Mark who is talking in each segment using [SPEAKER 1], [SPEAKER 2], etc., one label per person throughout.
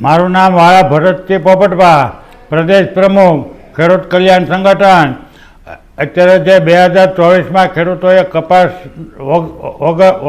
[SPEAKER 1] મારું નામ વાળા ભરતસિંહ પોપટભા, પ્રદેશ પ્રમુખ, ખેડૂત કલ્યાણ સંગઠન. અત્યારે જે બે હજાર ચોવીસમાં ખેડૂતોએ કપાસ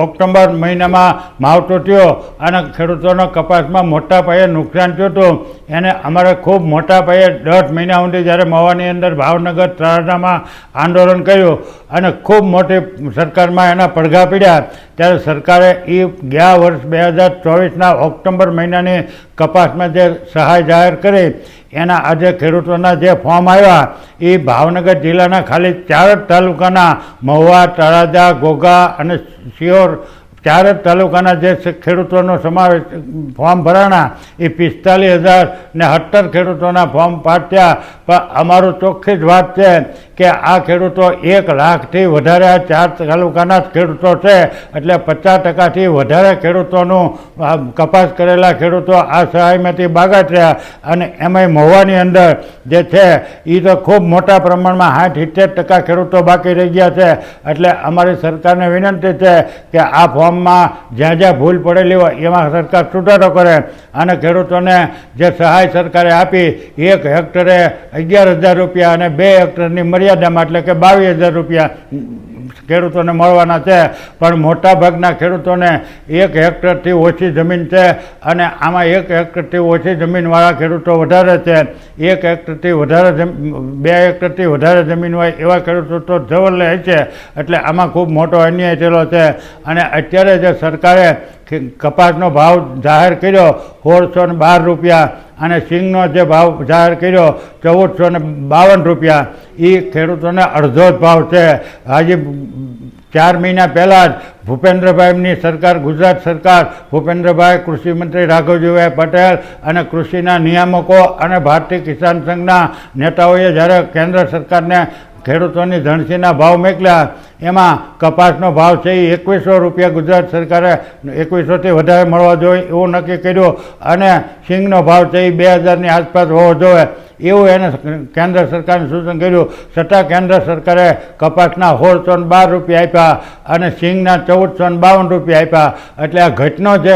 [SPEAKER 1] ઓક્ટોબર મહિનામાં માવ થયો અને ખેડૂતોનો કપાસમાં મોટા પાયે નુકસાન થયું હતું. એને અમારે ખૂબ મોટા પાયે દોઢ મહિના સુધી જ્યારે મવાની અંદર ભાવનગર ત્રારડામાં આંદોલન કર્યું અને ખૂબ મોટી સરકારમાં એના પડઘા પીડ્યા. ત્યારે સરકારે એ ગયા વર્ષ બે હજાર ચોવીસના ઓક્ટોબર મહિનાની કપાસમાં જે સહાય જાહેર કરી, એના આજે ખેડૂતોના જે ફોર્મ આવ્યા, એ ભાવનગર જિલ્લાના ખાલી ચાર જ તાલુકાના મહુવા, તળાજા ઘોઘા અને સિયોર ચાર જ તાલુકાના જે ખેડૂતોનો સમાવેશ, ફોર્મ ભરાણા, એ પિસ્તાલીસ હજાર ને સત્તર ખેડૂતોના ફોર્મ પાઠ્યા પણ અમારું ચોખ્ખી જ વાત છે કે આ ખેડૂતો એક લાખથી વધારે આ ચાર તાલુકાના જ ખેડૂતો છે, એટલે પચાસ ટકાથી વધારે ખેડૂતોનું કપાસ કરેલા ખેડૂતો આ સહાયમાંથી બાગાત રહ્યા. અને એમાંય મહુવાની અંદર જે છે એ તો ખૂબ મોટા પ્રમાણમાં સાઠ સિત્તેર ટકા ખેડૂતો બાકી રહી ગયા છે. એટલે અમારી સરકારને વિનંતી છે કે આ ફોર્મમાં જ્યાં જ્યાં ભૂલ પડેલી હોય, એમાં સરકાર સુધારો કરે. અને ખેડૂતોને જે સહાય સરકારે આપી, એક હેક્ટરે અગિયાર હજાર રૂપિયા અને બે હેક્ટરની મર્યાદામાં, એટલે કે બાવીસ હજાર રૂપિયા ખેડૂતોને મળવાના છે. પણ મોટાભાગના ખેડૂતોને એક હેક્ટરથી ઓછી જમીન છે અને આમાં એક હેક્ટરથી ઓછી જમીનવાળા ખેડૂતો વધારે છે. એક હેક્ટરથી વધારે બે હેક્ટરથી વધારે જમીન હોય એવા ખેડૂતો તો જવર લે છે. એટલે આમાં ખૂબ મોટો અન્યાય થયેલો છે. અને અત્યારે જે સરકારે કપાસનો ભાવ જાહેર કર્યો સોળસો ને બાર રૂપિયા અને સિંગનો જે ભાવ જાહેર કર્યો, ચૌદસો ને બાવન રૂપિયા. એ ખેડૂતોને અડધો જ ભાવ છે. હજી ચાર મહિના પહેલાં જ ભૂપેન્દ્રભાઈની સરકાર, ગુજરાત સરકાર, ભૂપેન્દ્રભાઈ કૃષિમંત્રી રાઘવજીભાઈ પટેલ અને કૃષિના નિયામકો અને ભારતીય કિસાન સંઘના નેતાઓએ જ્યારે કેન્દ્ર સરકારને ખેડૂતોની ધણસીના ભાવ મોકલ્યા એમાં કપાસનો ભાવ છે એ એકવીસો રૂપિયા ગુજરાત સરકારે એકવીસોથી વધારે મળવા જોઈએ એવું નક્કી કર્યું. અને સિંગનો ભાવ છે એ બે હજારની આસપાસ હોવો જોઈએ. એવું એને કેન્દ્ર સરકારને સૂચન કર્યું. છતાં કેન્દ્ર સરકારે કપાસના સોળસો બાર રૂપિયા આપ્યા અને સિંગના ચૌદસો બાવન રૂપિયા આપ્યા. એટલે આ ઘટનો જે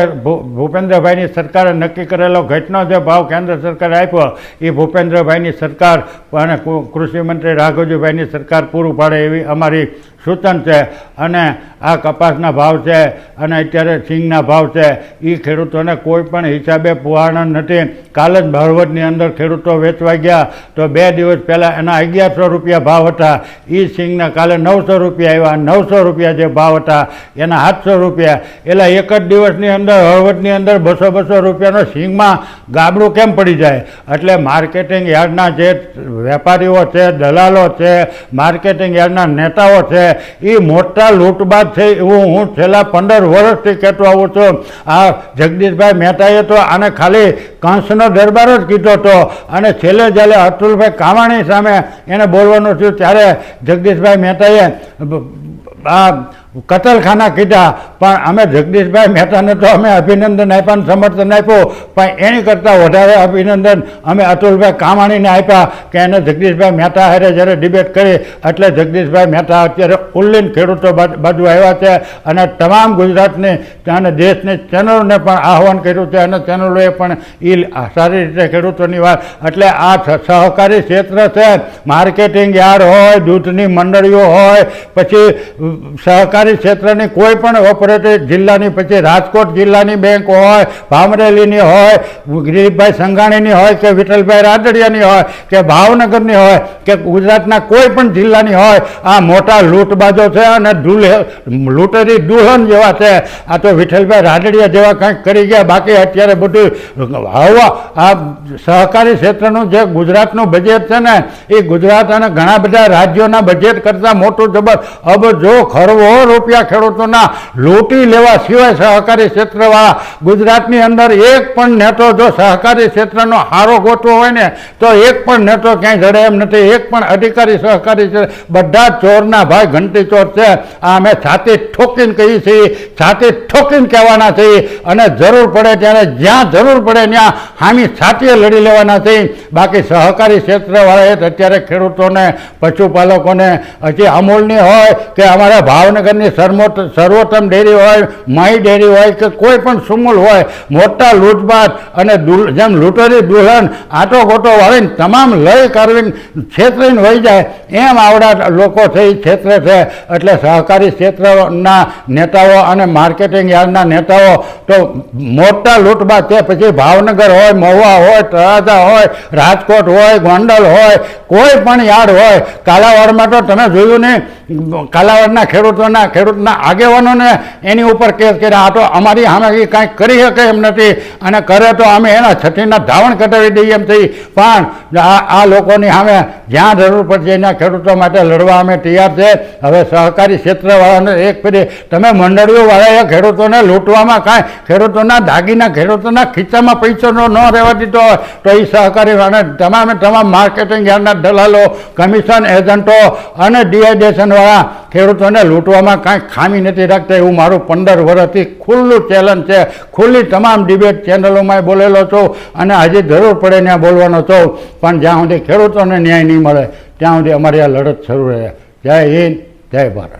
[SPEAKER 1] ભૂપેન્દ્રભાઈની સરકારે નક્કી કરેલો ઘટનો જે ભાવ કેન્દ્ર સરકારે આપ્યો, એ ભૂપેન્દ્રભાઈની સરકાર અને કૃષિમંત્રી રાઘવજીભાઈની સરકાર પૂરું પાડે એવી અમારી સૂચન છે. અને આ કપાસના ભાવ છે અને અત્યારે સિંગના ભાવ છે. એ ખેડૂતોને કોઈ પણ હિસાબે પુહાણા નથી. કાલે જ હળવદની અંદર ખેડૂતો વેચવા ગયા. તો બે દિવસ પહેલાં એના અગિયારસો રૂપિયા ભાવ હતા. એ સિંગના કાલે નવસો રૂપિયા આવ્યા. નવસો રૂપિયા જે ભાવ હતા, એના સાતસો રૂપિયા. એટલે એક જ દિવસની અંદર, હળવદની અંદર બસો બસો રૂપિયાનો સિંગમાં ગાબડું કેમ પડી જાય? એટલે માર્કેટિંગ યાર્ડના જે વેપારીઓ છે, દલાલો છે, માર્કેટિંગ યાર્ડના નેતાઓ છે એ મોટા લૂંટબાજ છે એવું હું છેલ્લા પંદર વર્ષથી કહેતો આવું છું. આ જગદીશભાઈ મહેતાએ તો આને ખાલી કંસનો દરબાર જ કીધો હતો. અને છેલ્લે જ્યારે અતુલભાઈ કામાણી સામે એને બોલવાનું થયું, ત્યારે જગદીશભાઈ મહેતાએ આ કતલખાના કીધા. પણ અમે જગદીશભાઈ મહેતાને તો અમે અભિનંદન આપ્યા સમર્થન આપ્યું. પણ એની કરતાં વધારે અભિનંદન અમે અતુલભાઈ કામાણીને આપ્યા કે એને જગદીશભાઈ મહેતા હારે જ્યારે ડિબેટ કરી, એટલે જગદીશભાઈ મહેતા અત્યારે ઉલ્લીન ખેડૂતો બાજુ આવ્યા છે અને તમામ ગુજરાતની અને દેશની ચેનલોને પણ આહવાન કર્યું છે અને ચેનલોએ પણ એ સારી રીતે ખેડૂતોની વાત, એટલે આ સહકારી ક્ષેત્ર છે, માર્કેટિંગ યાર્ડ હોય, દૂધની મંડળીઓ હોય, પછી સહકારી ક્ષેત્રની કોઈ પણ ઓપરેટિવ જિલ્લાની પછી રાજકોટ જિલ્લાની બેંક હોય ભામરેલીની હોય, ગિરીશભાઈ સંઘાણીની હોય કે વિઠ્ઠલભાઈ રાદડિયાની હોય કે ભાવનગરની હોય કે ગુજરાતના કોઈ પણ જિલ્લાની હોય, આ મોટા લૂંટબાજો છે અને દુલ્હે, લૂંટરી દુલ્હન જેવા છે. આ તો વિઠ્ઠલભાઈ રાદડિયા જેવા કંઈક કરી ગયા. બાકી અત્યારે બધું હવા આ સહકારી ક્ષેત્રનું જે ગુજરાતનું બજેટ છે ને, એ ગુજરાત અને ઘણા બધા રાજ્યોના બજેટ કરતાં મોટું જબર. અબજો ખરવો રૂપિયા ખેડૂતોના લૂંટી લેવા સિવાય સહકારી ક્ષેત્રવાળા ગુજરાતની અંદર એક પણ નેતો જો સહકારી ક્ષેત્રનો હારો ગોતવો હોય ને, તો એક પણ નેતો ક્યાંય જડે એમ નથી. એક પણ અધિકારી સહકારી છે. બધા ચોરના ભાઈ ઘંટી ચોર છે. આ અમે છાતી ઠોકીને કહીએ છીએ. છાતી ઠોકીને કહેવાના છીએ. અને જરૂર પડે ત્યારે જ્યાં જરૂર પડે ત્યાં હામી છાતીએ લડી લેવાના છીએ. બાકી સહકારી ક્ષેત્રવાળાએ અત્યારે ખેડૂતોને, પશુપાલકોને હજી અમૂલની હોય કે અમારા ભાવનગરની સર્વોત્તમ ડેરી
[SPEAKER 2] ડેરી હોય, માઈ ડેરી હોય કે કોઈ પણ સુમૂલ હોય, મોટા લૂંટબાટ અને જેમ લૂંટરી દુલ્હન આટો ગોટો વાળીને તમામ લય કરવીને છેતરીને વહી જાય, એમ આવડા લોકો છે એ છેતરે છે. એટલે સહકારી ક્ષેત્રના નેતાઓ અને માર્કેટિંગ યાર્ડના નેતાઓ, તો મોટા લૂંટબાટ તે પછી ભાવનગર હોય, મહુવા હોય, તળાજા હોય, રાજકોટ હોય, ગોંડલ હોય, કોઈ પણ યાર્ડ હોય, કાલાવાડમાં તો તમે જોયું નહીં કાલાવાડના ખેડૂતોના ખેડૂતના આગેવાનોને એની ઉપર કેસ કર્યા. આ તો અમારી સામે એ કાંઈ કરી શકે એમ નથી. અને કરે તો અમે એના છઠ્ઠીના ધાવણ કટાવી દઈએ એમ થઈ. પણ આ લોકોની સામે જ્યાં જરૂર પડશે એના ખેડૂતો માટે લડવા અમે તૈયાર છે. હવે સહકારી ક્ષેત્રવાળાને એક ફેરી, તમે મંડળીઓવાળાએ ખેડૂતોને લૂંટવામાં કાંઈ, ખેડૂતોના દાગીના, ખેડૂતોના ખીચામાં પૈસાનો ન રહેવા દીધો તો એ સહકારી તમામે તમામ માર્કેટિંગ યાર્ડના દલાલો, કમિશન એજન્ટો અને ડિહાઇડ્રેશનવાળા ખેડૂતોને લૂંટવામાં કાંઈ ખામી નથી રાખતા એવું મારું પંદર વર્ષથી ખુલ્લું ચેલેન્જ છે. ખુલ્લી તમામ ડિબેટ ચેનલોમાં બોલેલો છું અને હજી જરૂર પડે ત્યાં બોલવાનો છું. પણ જ્યાં સુધી ખેડૂતોને ન્યાય નહીં મળે, ત્યાં સુધી અમારી આ લડત શરૂ રહે. જય હિન્દ, જય ભારત.